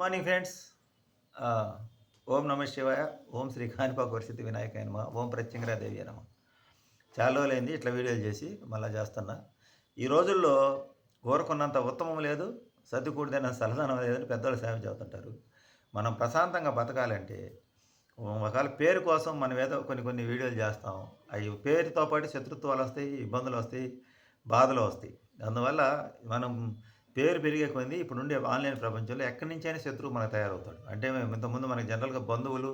Morning friends. ఓం నమ శివాయ ఓం శ్రీ కాణిపాక వరసిద్ధి వినాయక నమ ఓం ప్రత్యంగరాదేవి నమ. చాలా రోజులైంది ఇట్లా వీడియోలు చేసి మళ్ళీ చేస్తున్నా. ఈ రోజుల్లో కోరుకున్నంత ఉత్తమం లేదు సర్దుకూడిదైన సలదానం లేదని పెద్దలు సేవ చెబుతుంటారు. మనం ప్రశాంతంగా బతకాలంటే ఒకవేళ పేరు కోసం మనం ఏదో కొన్ని కొన్ని వీడియోలు చేస్తాం. అవి పేరుతో పాటు శత్రుత్వాలు వస్తాయి ఇబ్బందులు వస్తాయి బాధలు వస్తాయి. అందువల్ల మనం పేరు పెరిగే కొంది ఇప్పుడు ఉండే ఆన్లైన్ ప్రపంచంలో ఎక్కడి నుంచైనా శత్రువు మనకు తయారవుతాడు. అంటే మేము ఇంతకుముందు మనకి జనరల్గా బంధువులు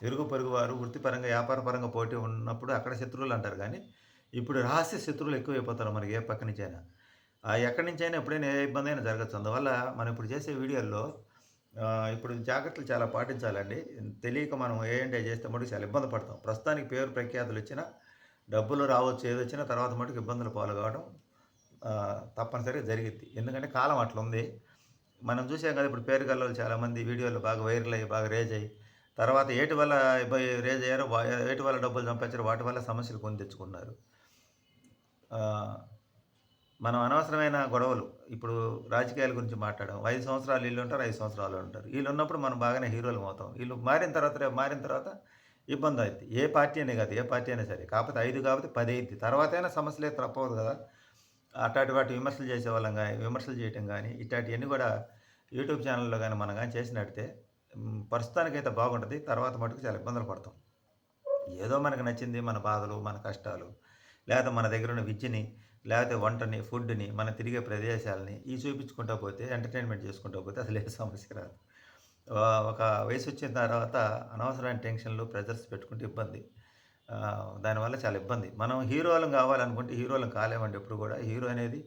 ఇరుగు పొరుగు వారు వృత్తిపరంగా వ్యాపారపరంగా పోటీ ఉన్నప్పుడు అక్కడ శత్రువులు అంటారు కానీ ఇప్పుడు రహస్య శత్రువులు ఎక్కువైపోతారు మనకి ఏ పక్క నుంచైనా. ఆ ఎక్కడి నుంచైనా ఎప్పుడైనా ఏ ఇబ్బంది అయినా జరగచ్చు. అందువల్ల మనం ఇప్పుడు చేసే వీడియోల్లో ఇప్పుడు జాగ్రత్తలు చాలా పాటించాలండి. తెలియక మనం ఏంటి చేస్తే మటుకు చాలా ఇబ్బంది పడతాం. ప్రస్తుతానికి పేరు ప్రఖ్యాతులు వచ్చినా డబ్బులు రావచ్చు ఏదొచ్చినా తర్వాత మటుకు ఇబ్బందులు పాలు కావడం తప్పనిసరిగా జరిగిద్ది. ఎందుకంటే కాలం అట్లా ఉంది మనం చూసాం కదా ఇప్పుడు పేరు గల్లలో చాలామంది వీడియోలు బాగా వైరల్ అయ్యి బాగా రేజ్ అయ్యి తర్వాత ఏటి వల్ల రేజ్ అయ్యారో ఏటి వల్ల డబ్బులు సంపాదించారో వాటి వల్ల సమస్యలు కొని తెచ్చుకున్నారు. మనం అనవసరమైన గొడవలు ఇప్పుడు రాజకీయాల గురించి మాట్లాడడం ఐదు సంవత్సరాలు వీళ్ళు ఉంటారు ఐదు సంవత్సరాలు ఉంటారు. వీళ్ళు ఉన్నప్పుడు మనం బాగానే హీరోలు అవుతాం. వీళ్ళు మారిన తర్వాత రేపు మారిన తర్వాత ఇబ్బంది అవుతుంది ఏ పార్టీ అనే కాదు ఏ పార్టీ అయినా సరే కాకపోతే ఐదు కాకపోతే పది అయింది తర్వాత అయినా సమస్యలే తప్పదు కదా. అట్లాంటి వాటి విమర్శలు చేసే వాళ్ళం కానీ విమర్శలు చేయటం కానీ ఇట్లాంటివన్నీ కూడా యూట్యూబ్ ఛానల్లో కానీ మనం కానీ చేసినట్టే ప్రస్తుతానికైతే బాగుంటుంది తర్వాత మటుకు చాలా ఇబ్బందులు పడతాం. ఏదో మనకు నచ్చింది మన బాధలు మన కష్టాలు లేకపోతే మన దగ్గర ఉన్న విద్యని లేకపోతే వంటని ఫుడ్ని మన తిరిగే ప్రదేశాలని ఈ చూపించుకుంటూ పోతే ఎంటర్టైన్మెంట్ చేసుకుంటూ పోతే అసలు ఏ సమస్య రాదు. ఒక వయసు వచ్చిన తర్వాత అనవసరమైన టెన్షన్లు ప్రెజర్స్ పెట్టుకుంటే ఇబ్బంది. దానివల్ల చాలా ఇబ్బంది. మనం హీరోలం కావాలనుకుంటే హీరోలం కాలేమండి ఎప్పుడు కూడా. హీరో అనేది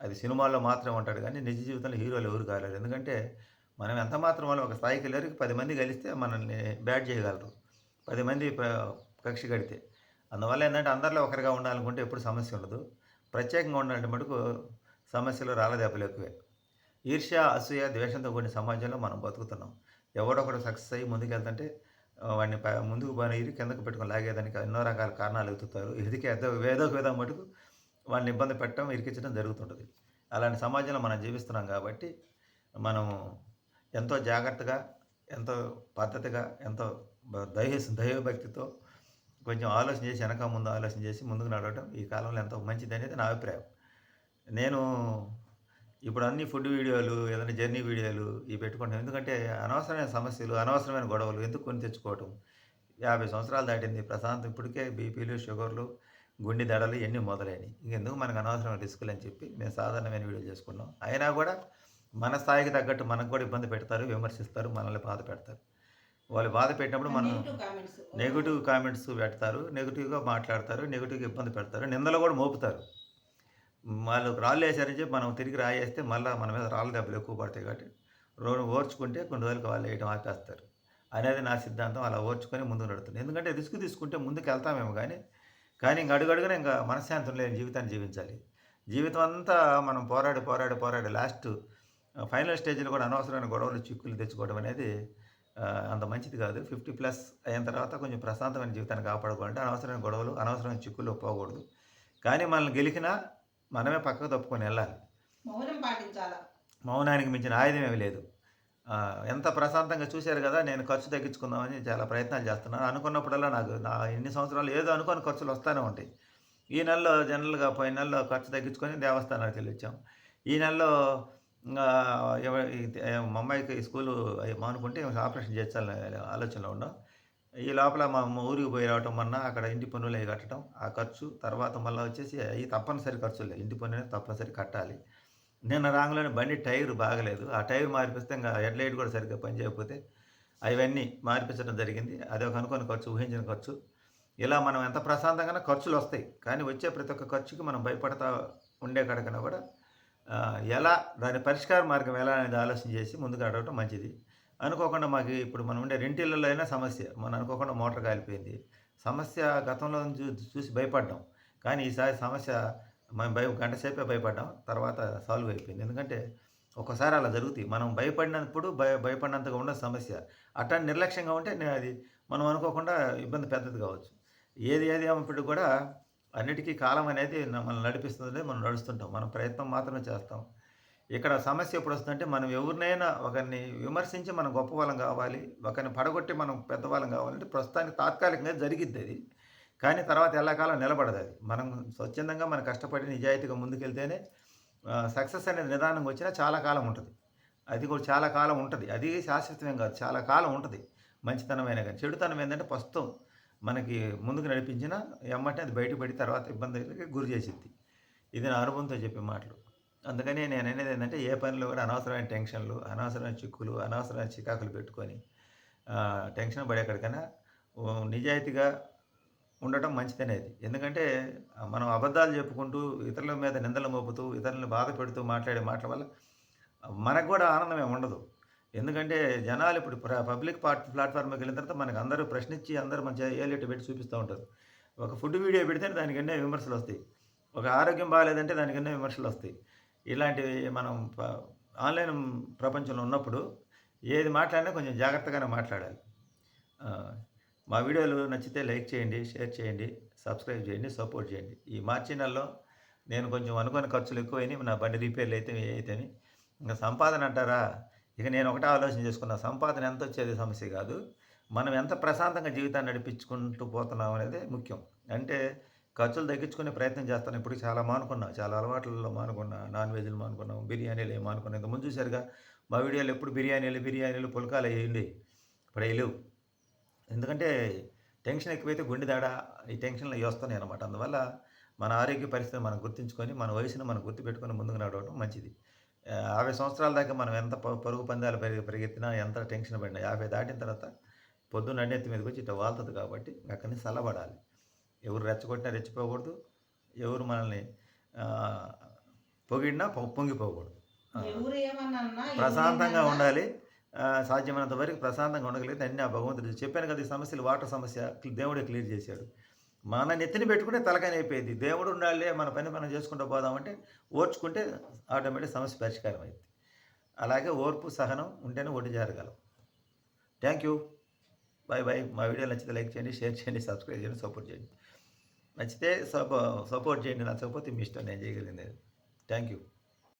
అది సినిమాల్లో మాత్రమే ఉంటాడు కానీ నిజ జీవితంలో హీరోలు ఎవరు కాలేరు. ఎందుకంటే మనం ఎంత మాత్రం వాళ్ళు ఒక స్థాయికి వెళ్ళారు పది మంది కలిస్తే మనల్ని బ్యాట్ చేయగలరు. పది మంది కక్ష కక్షి కడితే. అందువల్ల ఏంటంటే అందరిలో ఒకరిగా ఉండాలనుకుంటే ఎప్పుడు సమస్య ఉండదు. ప్రత్యేకంగా ఉండాలంటే మటుకు సమస్యలు రాళ్ళదెబ్బలు ఎక్కువే. ఈర్ష్య అసూయ ద్వేషంతో కూడిన సమాజంలో మనం బతుకుతున్నాం. ఎవడొకడు సక్సెస్ అయ్యి ముందుకెళ్తుంటే వాడిని ముందుకు పోనీ ఇరి కిందకు పెట్టుకొని లాగేదానికి ఎన్నో రకాల కారణాలు ఎదుగుతారు. ఇదికి ఏదో విధం ఒక మటుకు వాళ్ళని ఇబ్బంది పెట్టడం ఇరికించడం జరుగుతుంటుంది. అలాంటి సమాజంలో మనం జీవిస్తున్నాం కాబట్టి మనం ఎంతో జాగ్రత్తగా ఎంతో పద్ధతిగా ఎంతో దైవ దైవభక్తితో కొంచెం ఆలోచన చేసి వెనక ముందు ఆలోచన చేసి ముందుకు నడవడం ఈ కాలంలో ఎంతో మంచిది అనేది నా అభిప్రాయం. నేను ఇప్పుడు అన్ని ఫుడ్ వీడియోలు ఏదైనా జర్నీ వీడియోలు ఇవి పెట్టుకుంటాం. ఎందుకంటే అనవసరమైన సమస్యలు అనవసరమైన గొడవలు ఎందుకు కొని తెచ్చుకోవటం? యాభై సంవత్సరాలు దాటింది. ప్రశాంత్ ఇప్పటికే బీపీలు షుగర్లు గుండె దడలు ఇవన్నీ మొదలైనవి ఇంకెందుకు మనకు అనవసరమైన రిస్కులు అని చెప్పి మేము సాధారణమైన వీడియో చేసుకున్నాం. అయినా కూడా మన స్థాయికి తగ్గట్టు మనకు కూడా ఇబ్బంది పెడతారు విమర్శిస్తారు మనల్ని బాధ పెడతారు. వాళ్ళు బాధ పెట్టినప్పుడు మనం నెగిటివ్ కామెంట్స్. నెగిటివ్ కామెంట్స్ పెడతారు నెగిటివ్గా మాట్లాడతారు నెగిటివ్గా ఇబ్బంది పెడతారు నిందలు కూడా మోపుతారు. వాళ్ళు రాళ్ళు వేసారని చెప్పి మనం తిరిగి రాయేస్తే మళ్ళీ మన మీద రాళ్ళ దెబ్బలు ఎక్కువ పడతాయి కాబట్టి రోడ్డు ఓర్చుకుంటే కొన్ని రోజులకు వాళ్ళు వేయటం ఆపేస్తారు. అనేది నా సిద్ధాంతం. అలా ఓర్చుకొని ముందు నడుతుంది ఎందుకంటే రిస్క్ తీసుకుంటే ముందుకు వెళ్తామేమో కానీ కానీ ఇంక అడుగడుగునే ఇంకా మనశ్శాంతం లేని జీవితాన్ని జీవించాలి. జీవితం అంతా మనం పోరాడి పోరాడి పోరాడి లాస్ట్ ఫైనల్ స్టేజ్లో కూడా అనవసరమైన గొడవలు చిక్కులు తెచ్చుకోవడం అనేది అంత మంచిది కాదు. ఫిఫ్టీ ప్లస్ అయిన తర్వాత కొంచెం ప్రశాంతమైన జీవితాన్ని కాపాడుకోవాలంటే అనవసరమైన గొడవలు అనవసరమైన చిక్కులు పోకూడదు. కానీ మనల్ని గెలికినా మనమే పక్కకు తప్పుకొని వెళ్ళాలి. మౌనం పాటించాలా? మౌనానికి మించిన ఆయుధం ఏమీ లేదు. ఎంత ప్రశాంతంగా చూశారు కదా నేను ఖర్చు తగ్గించుకుందామని చాలా ప్రయత్నాలు చేస్తున్నాను. అనుకున్నప్పుడల్లా నాకు నా ఎన్ని సంవత్సరాలు ఏదో అనుకోని ఖర్చులు వస్తూనే ఉంటాయి. ఈ నెలలో జనరల్గా పోయిన నెలలో ఖర్చు తగ్గించుకొని దేవస్థానానికి వెళ్ళి వచ్చాం. ఈ నెలలో మా అమ్మాయికి స్కూలు మానుకుంటే ఆపరేషన్ చేయాలని ఆలోచనలో ఉన్నాం. ఈ లోపల మా అమ్మ ఊరికి పోయి రావటం మొన్న అక్కడ ఇంటి పన్నులు అవి కట్టడం ఆ ఖర్చు తర్వాత మళ్ళీ వచ్చేసి అవి తప్పనిసరి ఖర్చులే ఇంటి పన్ను అనేది తప్పనిసరి కట్టాలి. నిన్న రాంగ్లోనే బండి టైర్ బాగలేదు. ఆ టైర్ మార్పిస్తే ఇంకా హెడ్ లైట్ కూడా సరిగ్గా పనిచేయకపోతే అవన్నీ మార్పించడం జరిగింది. అది ఒక అనుకోని ఖర్చు ఊహించిన ఖర్చు. ఇలా మనం ఎంత ప్రశాంతంగానే ఖర్చులు వస్తాయి. కానీ వచ్చే ప్రతి ఒక్క ఖర్చుకి మనం భయపడతా ఉండే కడకన కూడా ఎలా దాని పరిష్కార మార్గం ఎలా అనేది ఆలోచన చేసి ముందుకు అడగటం మంచిది. అనుకోకుండా మాకు ఇప్పుడు మనం ఉండే రెంటిళ్ళలో అయినా సమస్య. మనం అనుకోకుండా మోటార్ కాలిపోయింది. సమస్య గతంలో చూ చూసి భయపడ్డాం. కానీ ఈసారి సమస్య మనం భయ గంట సేపే భయపడ్డాం. తర్వాత సాల్వ్ అయిపోయింది. ఎందుకంటే ఒక్కసారి అలా జరుగుతాయి. మనం భయపడినప్పుడు భయ భయపడినంతగా ఉన్న సమస్య. అట్లా నిర్లక్ష్యంగా ఉంటే నేను అది మనం అనుకోకుండా ఇబ్బంది పెద్దది కావచ్చు. ఏది ఏది ఏమైనప్పటికీ కూడా అన్నిటికీ కాలం అనేది న- మనల్ని నడిపిస్తుంది మనం నడుస్తుంటాం. మనం ప్రయత్నం మాత్రమే చేస్తాం. ఇక్కడ సమస్య ఎప్పుడు వస్తుందంటే మనం ఎవరినైనా ఒకరిని విమర్శించి మనం గొప్పవాళ్ళం కావాలి ఒకరిని పడగొట్టి మనం పెద్దవాళ్ళం కావాలంటే ప్రస్తుతానికి తాత్కాలికంగా జరిగిద్ది అది. కానీ తర్వాత ఎల్లకాలం నిలబడదు అది. మనం స్వచ్ఛందంగా మనం కష్టపడి నిజాయితీగా ముందుకెళ్తేనే సక్సెస్ అనేది నిదానంగా వచ్చినా చాలా కాలం ఉంటుంది. అది కూడా చాలా కాలం ఉంటుంది. అది శాశ్వతమేం కాదు. చాలా కాలం ఉంటుంది. మంచితనమైన కానీ. చెడుతనం ఏంటంటే ప్రస్తుతం మనకి ముందుకు నడిపించిన ఎమ్మటే అది బయటపడి తర్వాత ఇబ్బందికి గురి చేసింది ఇది నా అనుభవంతో చెప్పే మాటలు. అందుకని నేను అనేది ఏంటంటే ఏ పనిలో కూడా అనవసరమైన టెన్షన్లు అనవసరమైన చిక్కులు అనవసరమైన చికాకులు పెట్టుకొని టెన్షన్ పడేకడికైనా నిజాయితీగా ఉండటం మంచిదనేది. ఎందుకంటే మనం అబద్ధాలు చెప్పుకుంటూ ఇతరుల మీద నిందలు మోపుతూ ఇతరులను బాధ పెడుతూ మాట్లాడే మాటల వల్ల మనకు కూడా ఆనందం ఉండదు. ఎందుకంటే జనాలు ఇప్పుడు పబ్లిక్ పార్ట్ ప్లాట్ఫామ్కి వెళ్ళిన తర్వాత మనకు అందరూ ప్రశ్నించి అందరూ మంచిగా ఏలేటి పెట్టి చూపిస్తూ ఉంటారు. ఒక ఫుడ్ వీడియో పెడితే దానికి ఎన్నో విమర్శలు వస్తాయి. ఒక ఆరోగ్యం బాగాలేదంటే దానికి ఎన్నో విమర్శలు వస్తాయి. ఇలాంటివి మనం ఆన్లైన్ ప్రపంచంలో ఉన్నప్పుడు ఏది మాట్లాడినా కొంచెం జాగ్రత్తగానే మాట్లాడాలి. మా వీడియోలు నచ్చితే లైక్ చేయండి షేర్ చేయండి సబ్స్క్రైబ్ చేయండి సపోర్ట్ చేయండి. ఈ మార్చి నెలలో నేను కొంచెం అనుకున్న ఖర్చులు ఎక్కువైనాయి నా బండి రిపేర్లు అయితే అయితేనే. ఇంకా సంపాదన అంటారా? ఇక నేను ఒకటే ఆలోచన చేసుకున్నా సంపాదన ఎంత వచ్చేది సమస్య కాదు. మనం ఎంత ప్రశాంతంగా జీవితాన్ని నడిపించుకుంటూ పోతున్నాం అనేది ముఖ్యం. అంటే ఖర్చులు తగ్గించుకునే ప్రయత్నం చేస్తాను. ఇప్పుడు చాలా మానుకున్నా చాలా అలవాట్లలో మానుకున్నా నాన్ వెజ్లు మానుకున్నాం బిర్యానీలు ఏం మానుకున్నాం. ముందు చూసారుగా మా వీడియోలు ఎప్పుడు బిర్యానీలు బిర్యానీలు పులకాలు వేయండి ఇప్పుడు అవి లేవు. ఎందుకంటే టెన్షన్ ఎక్కువైతే గుండె దాడ ఈ టెన్షన్లు అవి అనమాట అందువల్ల మన ఆరోగ్య పరిస్థితి మనం గుర్తుంచుకొని మన వయసును మనం గుర్తుపెట్టుకొని ముందుకు నడవడం మంచిది. యాభై సంవత్సరాల దాకా మనం ఎంత ప- పరుగు పందాలు పెరిగి పరిగెత్తినా ఎంత టెన్షన్ పడినా యాభై దాటిన తర్వాత పొద్దున్న అన్నెత్తి మీదకి వచ్చి ఇట్లా వాళ్తుంది కాబట్టి అక్కడి నుంచి చల్లబడాలి ఎవరు రెచ్చగొట్టినా రెచ్చిపోకూడదు ఎవరు మనల్ని పొగిడినా పొంగిపోకూడదు. ప్రశాంతంగా ఉండాలి. సాధ్యమైనంత వరకు ప్రశాంతంగా ఉండగలిగితే అన్ని ఆ భగవంతుడు చెప్పాను కదా ఈ సమస్యలు వాటర్ సమస్య దేవుడే క్లియర్ చేశాడు. మన నెత్తిని పెట్టుకుంటే తలకాయ అయిపోయింది. దేవుడు ఉండాలి మన పని మనం చేసుకుంటూ పోదామంటే ఓర్చుకుంటే ఆటోమేటిక్ సమస్య పరిష్కారం అయింది అలాగే ఓర్పు సహనం ఉంటేనే ఒడ్డు జరగలం. థ్యాంక్ యూ బాయ్ బాయ్ మా వీడియో నచ్చితే లైక్ చేయండి షేర్ చేయండి సబ్స్క్రైబ్ చేయండి సపోర్ట్ చేయండి. నచ్చితే సపో సపోర్ట్ చేయండి నచ్చకపోతే మీ ఇష్టం నేను చేయగలిగింది. Thank you